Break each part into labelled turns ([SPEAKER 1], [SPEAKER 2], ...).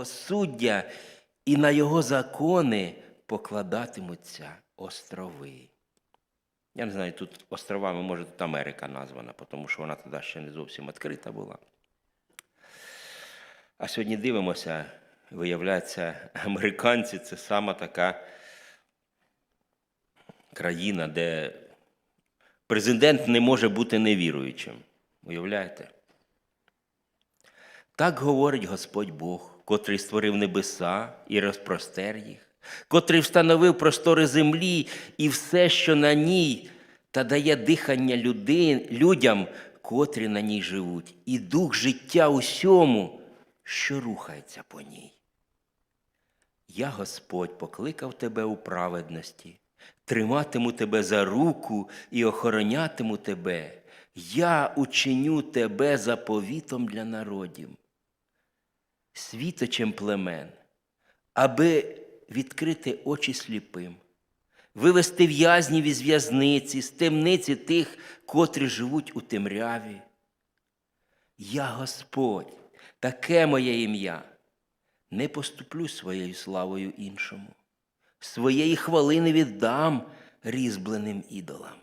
[SPEAKER 1] правосуддя, і на його закони покладатимуться острови. Я не знаю, тут островами, може, тут Америка названа, тому що вона тоді ще не зовсім відкрита була. А сьогодні дивимося, виявляється, американці це сама така країна, де президент не може бути невіруючим. Уявляєте? Так говорить Господь Бог, котрий створив небеса і розпростер їх, котрий встановив простори землі і все, що на ній, та дає дихання людей, людям, котрі на ній живуть, і дух життя усьому, що рухається по ній. Я, Господь, покликав тебе у праведності, триматиму тебе за руку і охоронятиму тебе. Я учиню тебе заповітом для народів, світочем племен, аби відкрити очі сліпим, вивести в'язнів із в'язниці, з темниці тих, котрі живуть у темряві. Я Господь, таке моє ім'я не поступлю своєю славою іншому, своєї хвали не віддам різьбленим ідолам.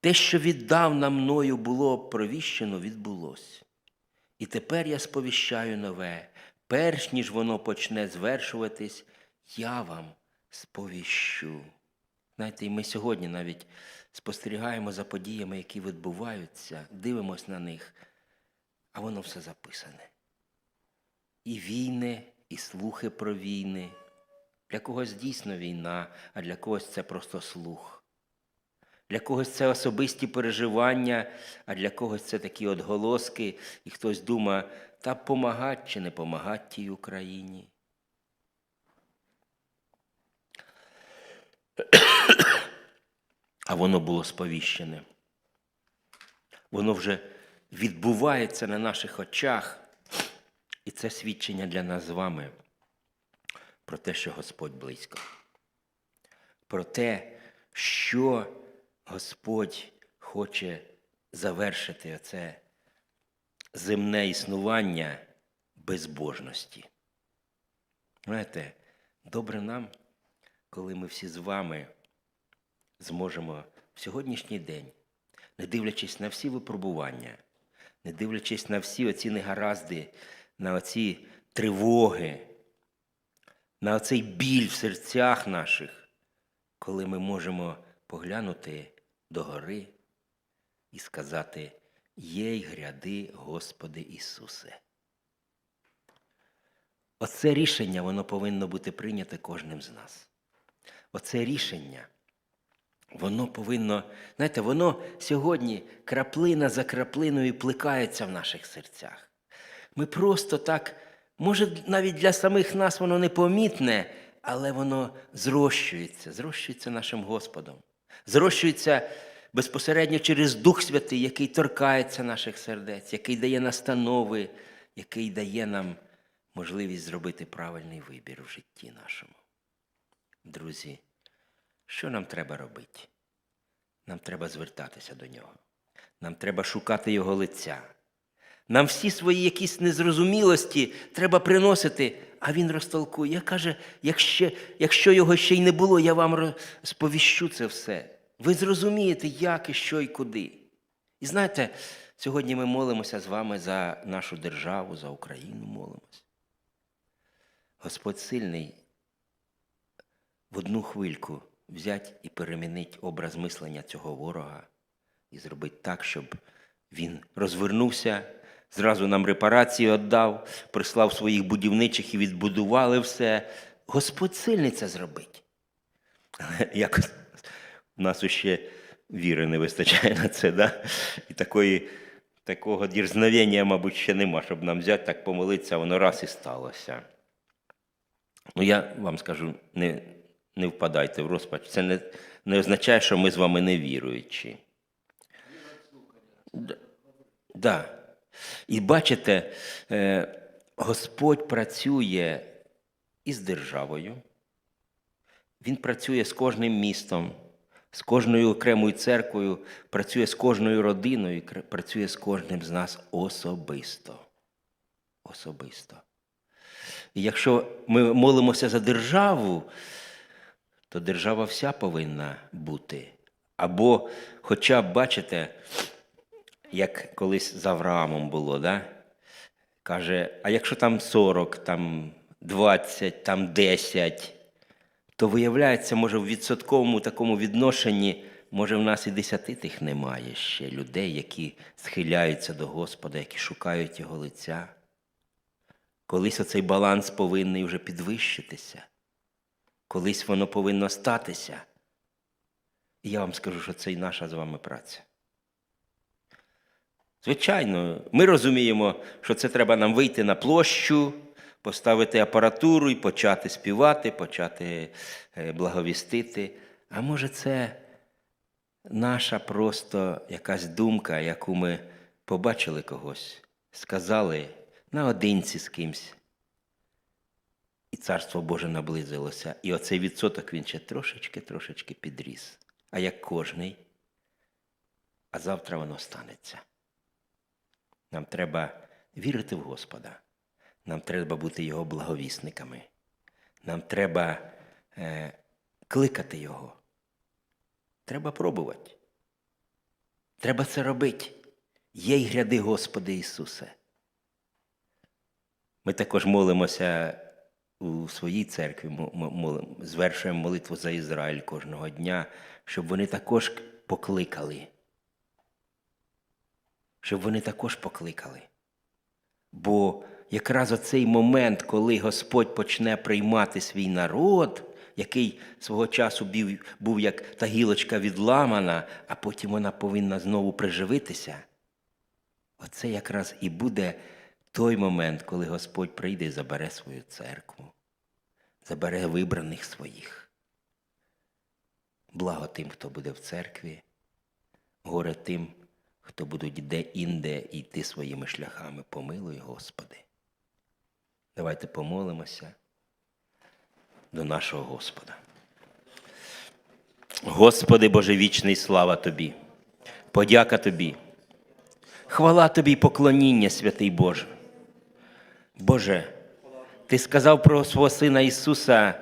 [SPEAKER 1] Те, що віддавна мною було провіщено, відбулось. І тепер я сповіщаю нове, перш ніж воно почне звершуватись, я вам сповіщу. Знаєте, і ми сьогодні навіть спостерігаємо за подіями, які відбуваються, дивимося на них, а воно все записане. І війни, і слухи про війни. Для когось дійсно війна, а для когось це просто слух. Для когось це особисті переживання, а для когось це такі отголоски, і хтось думає, та помагать чи не помагать тій Україні. А воно було сповіщене. Воно вже відбувається на наших очах. І це свідчення для нас з вами про те, що Господь близько. Про те, що Господь хоче завершити оце земне існування безбожності. Знаєте, добре нам, коли ми всі з вами зможемо в сьогоднішній день, не дивлячись на всі випробування, не дивлячись на всі оці негаразди, на оці тривоги, на оцей біль в серцях наших, коли ми можемо поглянути догори і сказати Єй гряди, Господи Ісусе. Оце рішення воно повинно бути прийняте кожним з нас. Оце рішення, воно повинно, знаєте, воно сьогодні краплина за краплиною плекається в наших серцях. Ми просто так, може, навіть для самих нас воно непомітне, але воно зрощується, зрощується нашим Господом. Зрощується безпосередньо через Дух Святий, який торкається наших сердець, який дає настанови, який дає нам можливість зробити правильний вибір в житті нашому. Друзі, що нам треба робити? Нам треба звертатися до нього. Нам треба шукати його лиця. Нам всі свої якісь незрозумілості треба приносити, а він розтолкує. Каже, якщо, якщо його ще й не було, я вам сповіщу це все. Ви зрозумієте, як і що і куди. І знаєте, сьогодні ми молимося з вами за нашу державу, за Україну молимося. Господь сильний в одну хвильку взять і перемінить образ мислення цього ворога і зробити так, щоб він розвернувся, зразу нам репарації віддав, прислав своїх будівничих і відбудували все. Господь сильний це зробить. Але якось у нас ще віри не вистачає на це, да? і такої, такого дірзновення, мабуть, ще нема, щоб нам взяти, так помолитися, воно раз і сталося. Ну, я вам скажу, не, не впадайте в розпач. Це не, не означає, що ми з вами не віруючі. Да. І бачите, е, Господь працює із державою, Він працює з кожним містом, з кожною окремою церквою, працює з кожною родиною, працює з кожним з нас особисто. особисто. І якщо ми молимося за державу, то держава вся повинна бути. Або, хоча бачите, як колись з Авраамом було, да? каже, а якщо там 40, там 20, там 10, то виявляється, може, в відсотковому такому відношенні, може, в нас і десяти тих немає ще людей, які схиляються до Господа, які шукають Його лиця. Колись оцей баланс повинний вже підвищитися. Колись воно повинно статися. І я вам скажу, що це і наша з вами праця. Звичайно, ми розуміємо, що це треба нам вийти на площу, поставити апаратуру і почати співати, почати е, благовістити. А може, це наша просто якась думка, яку ми побачили когось, сказали наодинці з кимсь. І царство Боже наблизилося. І оцей відсоток він ще трошечки-трошечки підріс. А як кожний, а завтра воно станеться. Нам треба вірити в Господа. Нам треба бути Його благовісниками. Нам треба е, кликати Його. Треба пробувати. Треба це робити. Є й гряди, Господи Ісусе. Ми також молимося у своїй церкві, мо- мо- звершуємо молитву за Ізраїль кожного дня, щоб вони також покликали. Щоб вони також покликали. Бо якраз оцей момент, коли Господь почне приймати свій народ, який свого часу був як та гілочка відламана, а потім вона повинна знову приживитися. Оце якраз і буде той момент, коли Господь прийде і забере свою церкву, забере вибраних своїх. Благо тим, хто буде в церкві, горе тим, хто будуть де-інде йти своїми шляхами. Помилуй, Господи. Давайте помолимося до нашого Господа. Господи Боже вічний, слава Тобі, подяка Тобі, хвала Тобі поклоніння, святий Боже. Боже, Ти сказав про свого Сина Ісуса,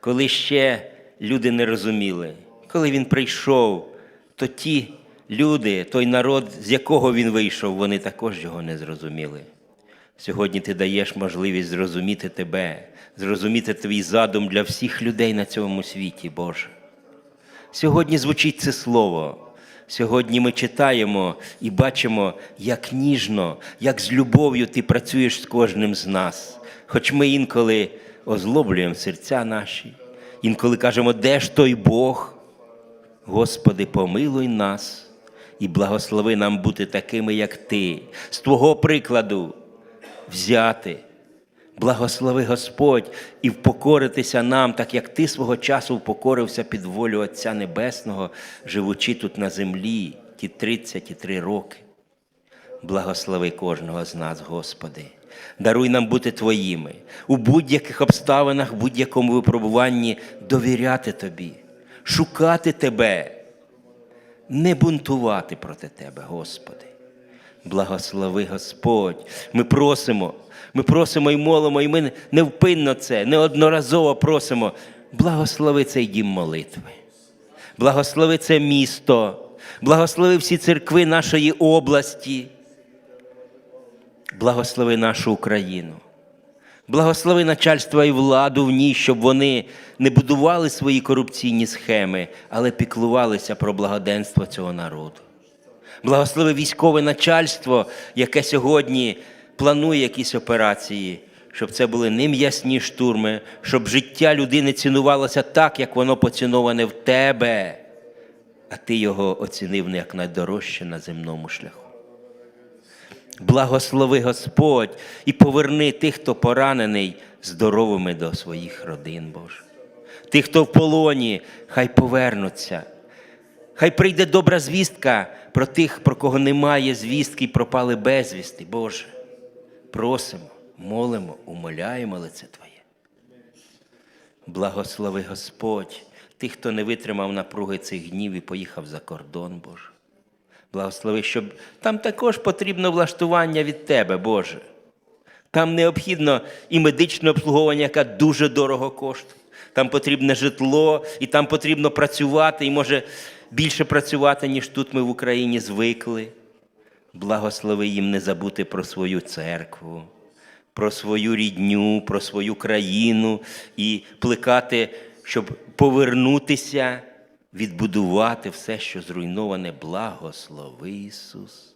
[SPEAKER 1] коли ще люди не розуміли. Коли Він прийшов, то ті люди, той народ, з якого Він вийшов, вони також його не зрозуміли. Сьогодні ти даєш можливість зрозуміти тебе, зрозуміти твій задум для всіх людей на цьому світі, Боже. Сьогодні звучить це слово. Сьогодні ми читаємо і бачимо, як ніжно, як з любов'ю ти працюєш з кожним з нас. Хоч ми інколи озлоблюємо серця наші, інколи кажемо, де ж той Бог? Господи, помилуй нас і благослови нам бути такими, як Ти, з Твого прикладу взяти. Благослови Господь і впокоритися нам, так як Ти свого часу впокорився під волю Отця Небесного, живучи тут на землі ті 33 роки. Благослови кожного з нас, Господи. Даруй нам бути Твоїми, у будь-яких обставинах, в будь-якому випробуванні довіряти Тобі, шукати Тебе, не бунтувати проти Тебе, Господи. Благослови Господь. Ми просимо, ми просимо і молимо, і ми невпинно це, неодноразово просимо. Благослови цей дім молитви. Благослови це місто, благослови всі церкви нашої області. Благослови нашу Україну. Благослови начальство і владу в ній, щоб вони не будували свої корупційні схеми, але піклувалися про благоденство цього народу. Благослови військове начальство, яке сьогодні планує якісь операції, щоб це були не м'ясні штурми, щоб життя людини цінувалося так, як воно поціноване в тебе, а ти його оцінив не як найдорожче на земному шляху. Благослови Господь і поверни тих, хто поранений, здоровими до своїх родин, Боже. Тих, хто в полоні, хай повернуться. Хай прийде добра звістка про тих, про кого немає звістки і пропали безвісти, Боже. Просимо, молимо, умоляємо лице Твоє. Благослови Господь тих, хто не витримав напруги цих днів і поїхав за кордон, Боже. Благослови, щоб там також потрібно влаштування від Тебе, Боже. Там необхідно і медичне обслуговування, яке дуже дорого коштує. Там потрібне житло, і там потрібно працювати, і може більше працювати, ніж тут ми в Україні звикли. Благослови їм не забути про свою церкву, про свою рідню, про свою країну і плекати, щоб повернутися, відбудувати все, що зруйноване. Благослови Ісус.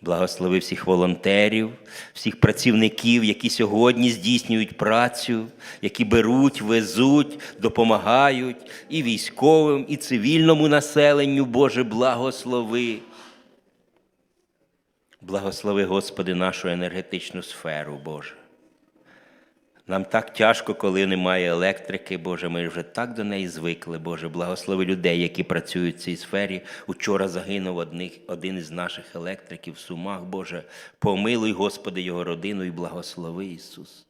[SPEAKER 1] Благослови всіх волонтерів, всіх працівників, які сьогодні здійснюють працю, які беруть, везуть, допомагають і військовим, і цивільному населенню, Боже, благослови. Благослови, Господи, нашу енергетичну сферу, Боже. Нам так тяжко, коли немає електрики, Боже. Ми вже так до неї звикли, Боже. Благослови людей, які працюють в цій сфері. Учора загинув один із наших електриків в Сумах, Боже. Помилуй, Господи, його родину і благослови Ісус.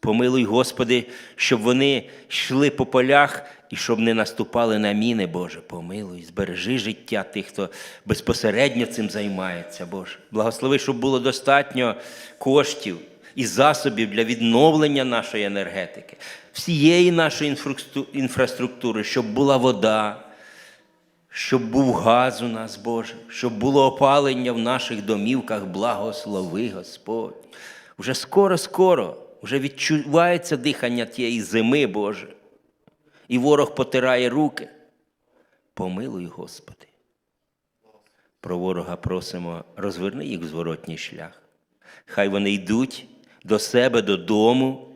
[SPEAKER 1] Помилуй, Господи, щоб вони йшли по полях і щоб не наступали на міни, Боже. Помилуй, збережи життя тих, хто безпосередньо цим займається, Боже. Благослови, щоб було достатньо коштів і засобів для відновлення нашої енергетики, всієї нашої інфраструктури, щоб була вода, щоб був газ у нас, Боже, щоб було опалення в наших домівках, благослови, Господь. Вже скоро-скоро, вже відчувається дихання тієї зими, Боже. І ворог потирає руки. Помилуй, Господи. Про ворога просимо, розверни їх в зворотній шлях. Хай вони йдуть до себе додому,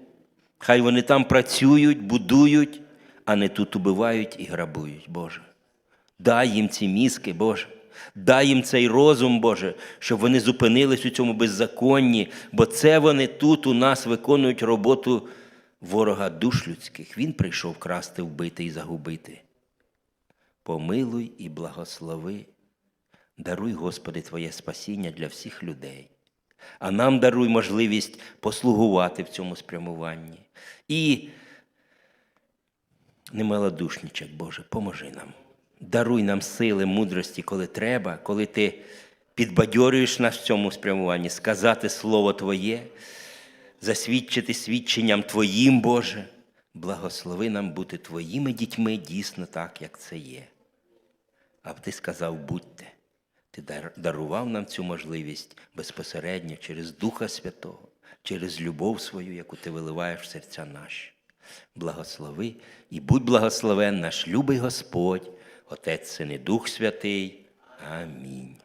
[SPEAKER 1] хай вони там працюють, будують, а не тут убивають і грабують, Боже. Дай їм ці мізки, Боже. Дай їм цей розум, Боже, щоб вони зупинились у цьому беззаконні, бо це вони тут у нас виконують роботу ворога душ людських. Він прийшов красти, вбити і загубити. Помилуй і благослови. Даруй, Господи, Твоє спасіння для всіх людей. А нам даруй можливість послугувати в цьому спрямуванні. І не малодушничать, Боже, поможи нам. Даруй нам сили, мудрості, коли треба, коли ти підбадьорюєш нас в цьому спрямуванні, сказати Слово Твоє, засвідчити свідченням Твоїм, Боже. Благослови нам бути Твоїми дітьми дійсно так, як це є. А ти сказав, будьте. Ти дарував нам цю можливість безпосередньо через Духа Святого, через любов свою, яку ти виливаєш в серця наші. Благослови і будь благословен наш любий Господь, Отець Син і Дух Святий. Амінь.